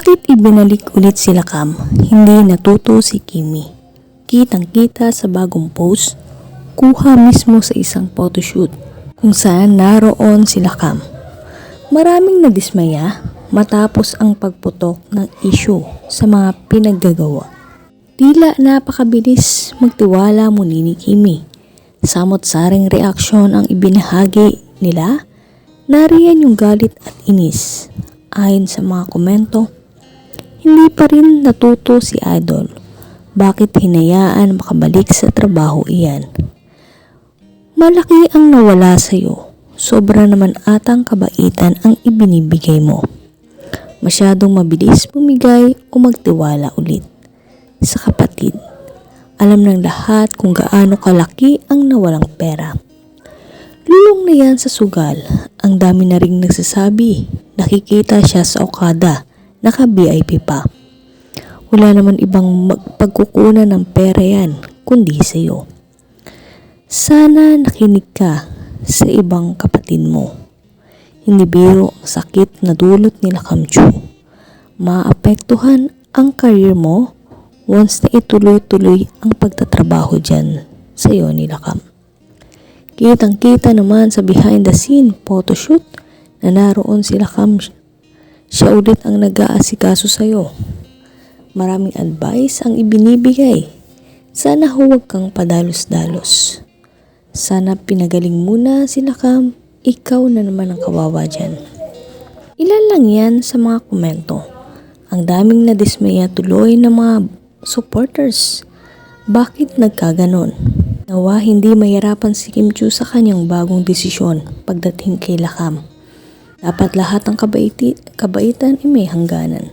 Bakit ibinalik ulit sila Cam? Hindi natuto si Kimi. Kitang-kita sa bagong post, kuha mismo sa isang photoshoot kung saan naroon sila Cam. Maraming nadismaya matapos ang pagputok ng issue sa mga pinaggagawa. Tila napakabilis magtiwala muli ni Kimi. Samot-saring reaksyon ang ibinahagi nila. Nariyan yung galit at inis. Ayon sa mga komento, hindi pa rin natuto si Idol. Bakit hinayaan makabalik sa trabaho iyan? Malaki ang nawala sa'yo. Sobra naman atang kabaitan ang ibinibigay mo. Masyadong mabilis bumigay o magtiwala ulit sa kapatid. Alam ng lahat kung gaano kalaki ang nawalang pera. Lulong na yan sa sugal. Ang dami na ring nagsasabi. Nakikita siya sa Okada. Naka-VIP pa. Wala naman ibang pagkukunan ng pera yan, kundi sa'yo. Sana nakinig ka sa ibang kapatid mo. Hindi biro ang sakit na dulot nila Kamchu. Maapektuhan ang career mo once na ituloy-tuloy ang pagtatrabaho dyan sa iyo nila Kam. Kitang-kita naman sa behind the scene photoshoot na naroon sila Kam. Siya ulit ang nag-aasikaso sa iyo. Maraming advice ang ibinibigay. Sana huwag kang padalos-dalos. Sana pinagaling muna sila Kam. Ikaw na naman ang kawawa dyan. Ilan lang yan sa mga komento. Ang daming nadismaya tuloy ng mga supporters. Bakit nagkaganon? Nawa hindi mahirapan si Kim Chu sa kanyang bagong desisyon pagdating kay Lakam. Dapat lahat ng kabaiti, kabaitan ay may hangganan.